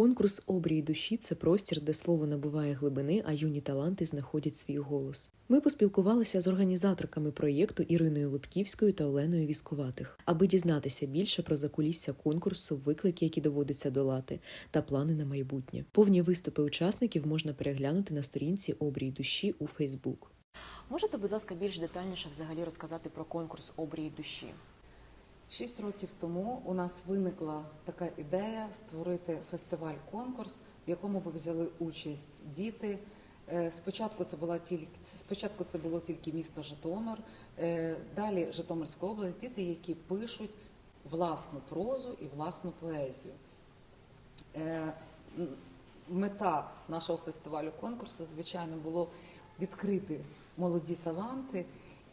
Конкурс обрії душі це простір, де слово набуває глибини, а юні таланти знаходять свій голос. Ми поспілкувалися з організаторками проєкту Іриною Липківською та Оленою Вісковатих, аби дізнатися більше про закулісся конкурсу, виклики, які доводиться долати, та плани на майбутнє. Повні виступи учасників можна переглянути на сторінці обрії душі у Фейсбук. Можете, будь ласка, більш детальніше взагалі розказати про конкурс обрії душі? Шість років тому у нас виникла така ідея створити фестиваль-конкурс, в якому би взяли участь діти. Е, Спочатку це була тільки спочатку це було тільки місто Житомир, е, далі Житомирська область, діти, які пишуть власну прозу і власну поезію. Е, Мета нашого фестивалю конкурсу, звичайно, було відкрити молоді таланти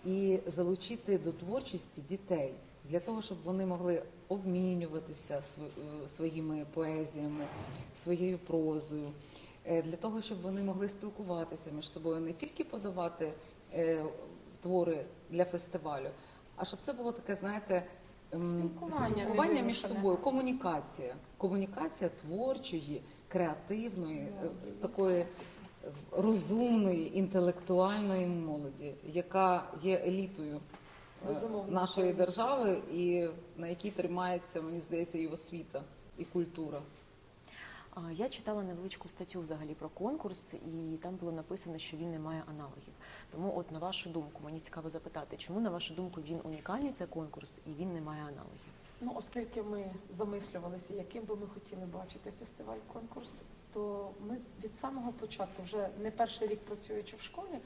і залучити до творчості дітей для того, щоб вони могли обмінюватися е, своїми поезіями, своєю прозою, е, для того, щоб вони могли спілкуватися між собою, не тільки подавати е, твори для фестивалю, а щоб це було таке, знаєте, Спілкування спілкування між собою, комунікація, комунікація творчої, креативної, такої розумної, інтелектуальної молоді, яка є елітою Безумовно, нашої держави, і на якій тримається, мені здається, і освіта, і культура. Я читала невеличку статтю взагалі про конкурс, і там було написано, що він не має аналогів. Тому, от на вашу думку, мені цікаво запитати, чому на вашу думку він унікальний цей конкурс і він не має аналогів? Ну, оскільки ми замислювалися, яким би ми хотіли бачити фестиваль-конкурс, то ми від самого початку, вже не перший рік працюючи в школі,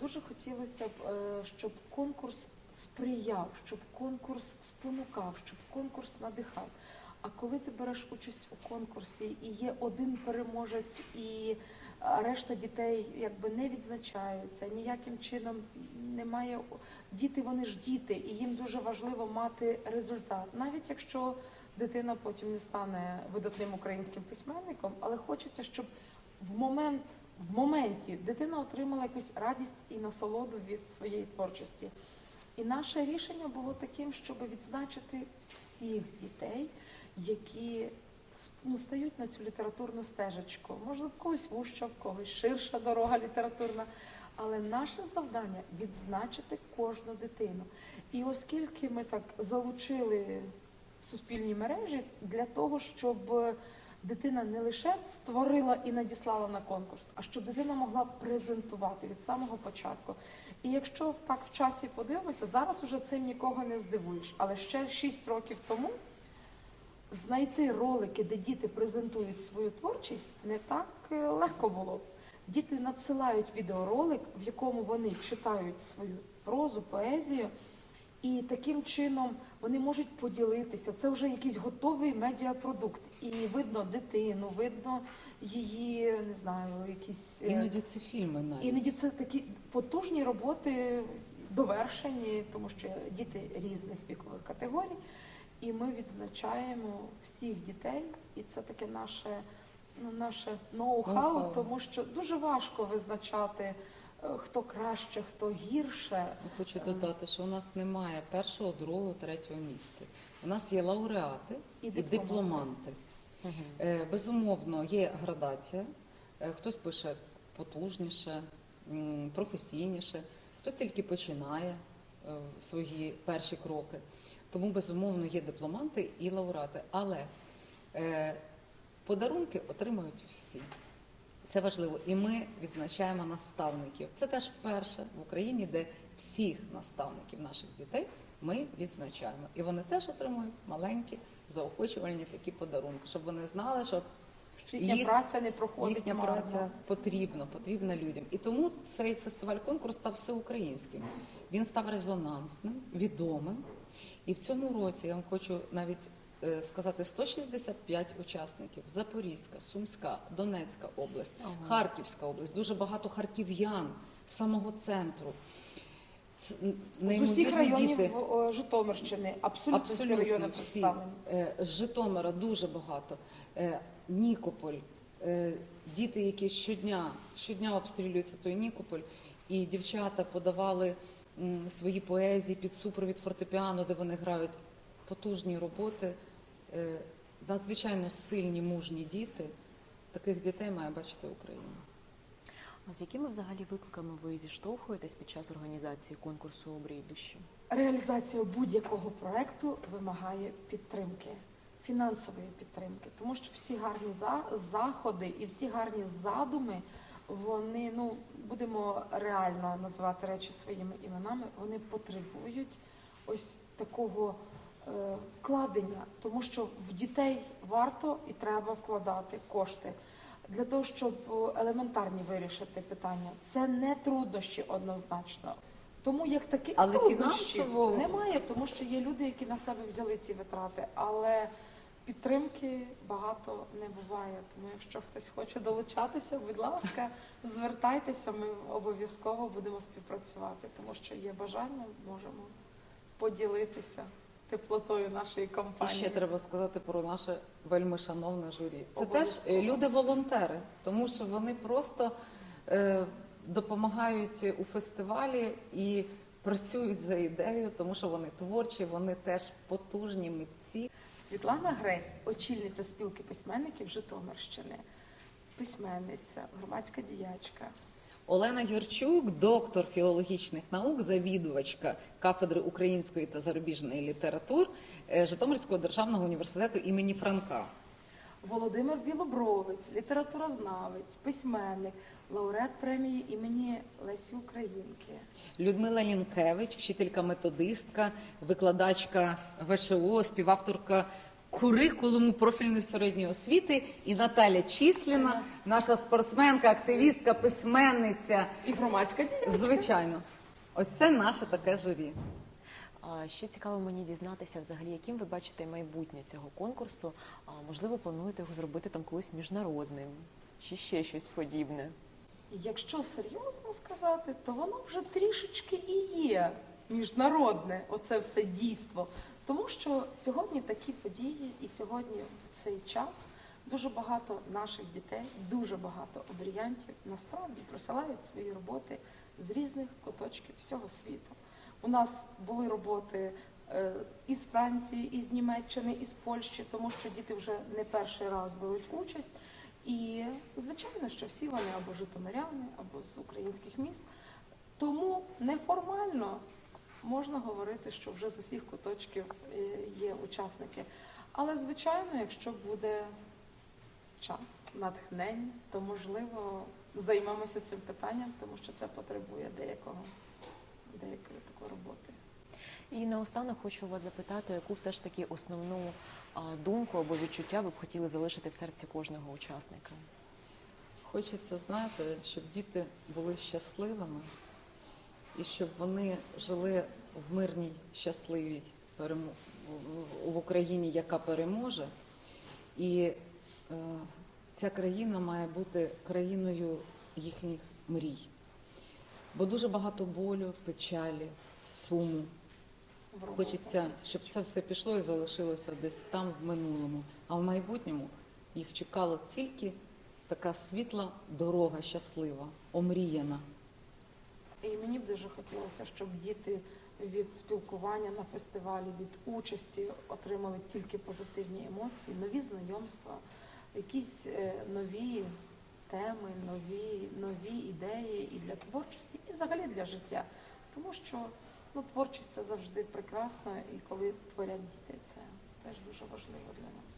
дуже хотілося б, е, щоб конкурс сприяв, щоб конкурс спонукав, щоб конкурс надихав. А коли ти береш участь у конкурсі і є один переможець, і решта дітей якби не відзначаються, ніяким чином немає діти, вони ж діти, і їм дуже важливо мати результат, навіть якщо дитина потім не стане видатним українським письменником, але хочеться, щоб в момент в моменті дитина отримала якусь радість і насолоду від своєї творчості. І наше рішення було таким, щоб відзначити всіх дітей, які ну, стають на цю літературну стежечку. Може, в когось вуща, в когось ширша дорога літературна. Але наше завдання відзначити кожну дитину. І оскільки ми так залучили суспільні мережі для того, щоб дитина не лише створила і надіслала на конкурс, а щоб дитина могла презентувати від самого початку. І якщо так в часі подивимося, зараз уже цим нікого не здивуєш. Але ще 6 років тому знайти ролики, де діти презентують свою творчість, не так е, легко було. Діти надсилають відеоролик, в якому вони читають свою прозу, поезію, і таким чином вони можуть поділитися. Це вже якийсь готовий медіапродукт. І видно дитину, видно її, не знаю, якісь е, Іноді це фільми навіть. Іноді це такі потужні роботи, довершені, тому що діти різних вікових категорій. І ми відзначаємо всіх дітей, і це таке наше, ну, наше ноу-хау, тому що дуже важко визначати, хто краще, хто гірше. Хочу додати, що у нас немає першого, другого, третього місця. У нас є лауреати І і, дипломанти. дипломанти. Е, Безумовно, є градація. Е, Хтось пише потужніше, професійніше, хтось тільки починає е, свої перші кроки. Тому, безумовно, є дипломанти і лауреати. Але е, подарунки отримують всі. Це важливо. І ми відзначаємо наставників. Це теж вперше в Україні, де всіх наставників наших дітей ми відзначаємо. І вони теж отримують маленькі заохочувальні такі подарунки, щоб вони знали, що їхня Їх- праця не проходить їхня марно. праця потрібна, потрібна людям. І тому цей фестиваль-конкурс став всеукраїнським. Він став резонансним, відомим. І в цьому році я вам хочу навіть сказати 165 учасників: Запорізька, Сумська, Донецька область, Харківська область, дуже багато харків'ян самого центру. Це З усіх районів діти. Житомирщини, абсолютно, всі райони всі. Е, З Житомира дуже багато. Е, Нікополь, е, діти, які щодня, щодня обстрілюється той Нікополь, і дівчата подавали свої поезії під супровід фортепіано, де вони грають потужні роботи. Е, надзвичайно сильні, мужні діти. Таких дітей має бачити Україна. А з якими взагалі викликами ви зіштовхуєтесь під час організації конкурсу «Обрій душі? Реалізація будь-якого проекту вимагає підтримки, фінансової підтримки, тому що всі гарні за- заходи і всі гарні задуми, вони ну будемо реально називати речі своїми іменами. Вони потребують ось такого вкладення, тому що в дітей варто і треба вкладати кошти. Для того, щоб е, елементарні вирішити питання, це не труднощі однозначно. Тому як таких Але фінансово- немає, тому що є люди, які на себе взяли ці витрати, але підтримки багато не буває. Тому якщо хтось хоче долучатися, будь ласка, звертайтеся, ми обов'язково будемо співпрацювати, тому що є бажання, можемо поділитися теплотою нашої І компанії. ще треба сказати про наше вельми шановне журі. Це теж Обов'язково. е, люди-волонтери, тому що вони просто е, допомагають у фестивалі і працюють за ідеєю, тому що вони творчі, вони теж потужні митці. Світлана Гресь, очільниця спілки письменників Житомирщини, письменниця, громадська діячка. Олена Юрчук, доктор філологічних наук, завідувачка кафедри української та зарубіжної літератур е, Житомирського державного університету імені Франка. Володимир Білобровець, літературознавець, письменник, лауреат премії імені Лесі Українки. Людмила Лінкевич, вчителька методистка, викладачка ВШО, співавторка курикулуму профільної середньої освіти, і Наталя Числіна, наша спортсменка, активістка, письменниця. І громадська діячка. Звичайно, ось це наше таке журі. А ще цікаво мені дізнатися, взагалі, яким ви бачите майбутнє цього конкурсу. А можливо, плануєте його зробити там колись міжнародним чи ще щось подібне. Якщо серйозно сказати, то воно вже трішечки і є міжнародне, оце все дійство. Тому що сьогодні такі події, і сьогодні в цей час дуже багато наших дітей, дуже багато обріянтів насправді присилають свої роботи з різних куточків всього світу. У нас були роботи е, із Франції, із Німеччини, із Польщі, тому що діти вже не перший раз беруть участь. І звичайно, що всі вони або житомиряни, або з українських міст. Тому неформально можна говорити, що вже з усіх куточків е, є учасники. Але звичайно, якщо буде час, натхнення, то можливо займемося цим питанням, тому що це потребує деякого деякої такої роботи. І наостанок хочу вас запитати, яку все ж таки основну думку або відчуття ви б хотіли залишити в серці кожного учасника? Хочеться знати, щоб діти були щасливими і щоб вони жили в мирній, щасливій в Україні, яка переможе. І е, ця країна має бути країною їхніх мрій. Бо дуже багато болю, печалі, суму. Хочеться, щоб це все пішло і залишилося десь там в минулому. А в майбутньому їх чекала тільки така світла дорога, щаслива, омріяна. І мені б дуже хотілося, щоб діти від спілкування на фестивалі, від участі отримали тільки позитивні емоції, нові знайомства, якісь е, нові теми, нові, нові ідеї і для творчості, і взагалі для життя. Тому що ну, творчість це завжди прекрасно, і коли творять діти, це теж дуже важливо для нас.